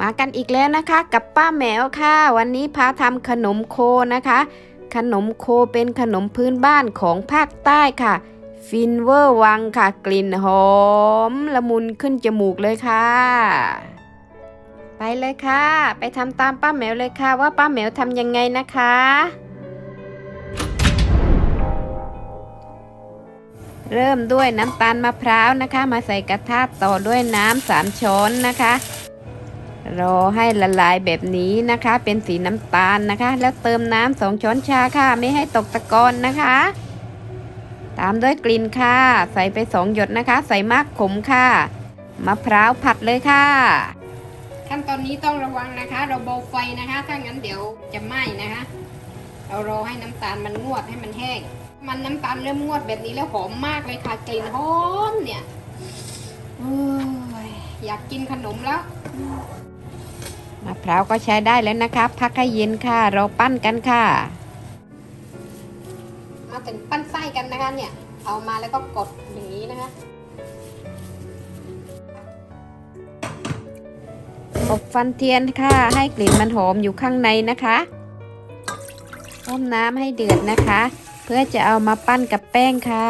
มากันอีกแล้วนะคะกับป้าแมวค่ะ วันนี้พาทำขนมโคนะคะ ขนมโคเป็นขนมพื้นบ้านของภาคใต้ค่ะ ฟินเวอร์วังค่ะ กลิ่นหอม ละมุนขึ้นจมูกเลยค่ะ ไปเลยค่ะ ไปทำตามป้าแมวเลยค่ะ ว่าป้าแมวทำยังไงนะคะ เริ่มด้วยน้ำตาลมะพร้าวนะคะ มาใส่กระทะต่อด้วยน้ำสามช้อนนะคะ รอให้ละลายแบบนี้นะคะ เป็นสีน้ำตาลนะคะ แล้วเติมน้ำสองช้อนชาค่ะ ไม่ให้ตกตะกอนนะคะ ตามด้วยกลิ่นค่ะ ใส่ไปสองหยดนะคะ ใส่มากขมค่ะมะพร้าวผัดเลยค่ะ ขั้นตอนนี้ต้องระวังนะคะ เราเบาไฟนะคะ ถ้างั้นเดี๋ยวจะไหม้นะคะ เรารอให้น้ำตาลมันงวดให้มันแห้ง มันน้ำตาลเริ่มงวดแบบนี้แล้วหอมมากเลยค่ะกลิ่นหอมเนี่ยโอ้ยอยากกินขนมแล้ว มะพร้าวก็ใช้ได้แล้วนะคะ พักให้เย็นค่ะ เราปั้นกันค่ะ มาถึงปั้นไส้กันนะคะเนี่ย เอามาแล้วก็กดอย่างนี้นะคะอบฟันเทียนค่ะ ให้กลิ่นมันหอมอยู่ข้างในนะคะต้มน้ำให้เดือดนะคะ เพื่อจะเอามาปั้นกับแป้งค่ะ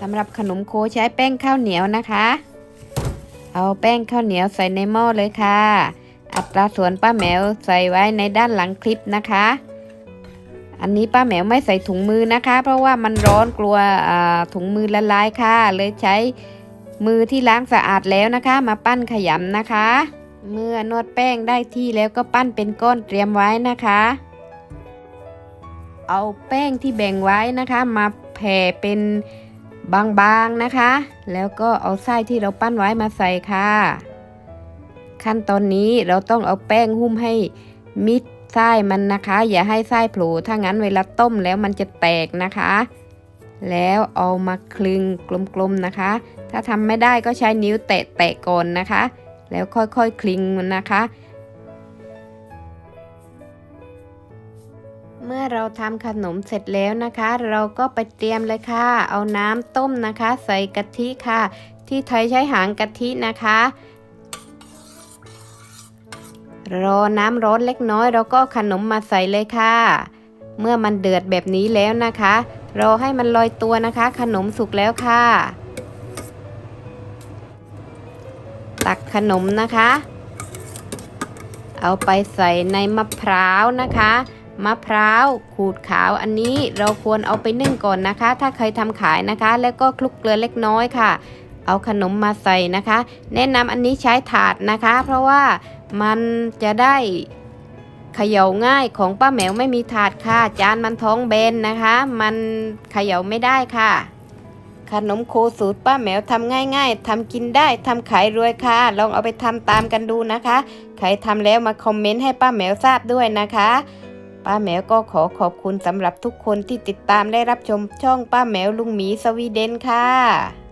สำหรับขนมโคใช้แป้งข้าวเหนียวนะคะ เอาแป้งข้าวเหนียวใส่ในหม้อเลยค่ะ อัตราส่วนป้าแมวใส่ไว้ในด้านหลังคลิปนะคะ อันนี้ป้าแมวไม่ใส่ถุงมือนะคะ เพราะว่ามันร้อนกลัวถุงมือละลายค่ะ เลยใช้มือที่ล้างสะอาดแล้วนะคะ มาปั้นขยำนะคะ เมื่อนวดแป้งได้ที่แล้วก็ปั้นเป็นก้อนเตรียมไว้นะคะ เอาแป้งที่แบ่งไว้นะคะ มาแผ่เป็นบางๆนะคะ แล้วก็เอาไส้ที่เราปั้นไว้มาใส่ค่ะ ขั้นตอนนี้เราต้องเอาแป้งหุ้มให้มิดไส้มันนะคะ อย่าให้ไส้โผล่ถ้างั้นเวลาต้มแล้วมันจะแตกนะคะ แล้วเอามาคลึงกลมๆนะคะ ถ้าทำไม่ได้ก็ใช้นิ้วแตะๆก่อนนะคะ แล้วค่อยๆคคลึงมันนะคะเมื่อเราทำขนมเสร็จแล้วนะคะ เราก็ไปเตรียมเลยค่ะ เอาน้ำต้มนะคะ ใส่กะทิค่ะ ที่ไทยใช้หางกะทินะคะ รอน้ำร้อนเล็กน้อยเราก็ขนมมาใส่เลยค่ะ เมื่อมันเดือดแบบนี้แล้วนะคะ รอให้มันลอยตัวนะคะ ขนมสุกแล้วค่ะ ตักขนมนะคะ เอาไปใส่ในมะพร้าวนะคะ มะพร้าวขูดขาวอันนี้เราควรเอาไปนึ่งก่อนนะคะ ถ้าเคยทำขายนะคะ แล้วก็คลุกเกลือเล็กน้อยค่ะเอาขนมมาใส่นะคะ แนะนำอันนี้ใช้ถาดนะคะ เพราะว่ามันจะได้เขย่าง่ายของป้าแมวไม่มีถาดค่ะ จานมันท้องเบนนะคะ มันเขย่าไม่ได้ค่ะ ขนมโคสูตรป้าแมวทำง่าย ๆทำกินได้ทำขายรวยค่ะ ลองเอาไปทำตามกันดูนะคะ ใครทำแล้วมาคอมเมนต์ให้ป้าแมวทราบด้วยนะคะป้าแมวก็ขอขอบคุณสำหรับทุกคนที่ติดตามและรับชมช่องป้าแมวลุงหมีสวีเดนค่ะ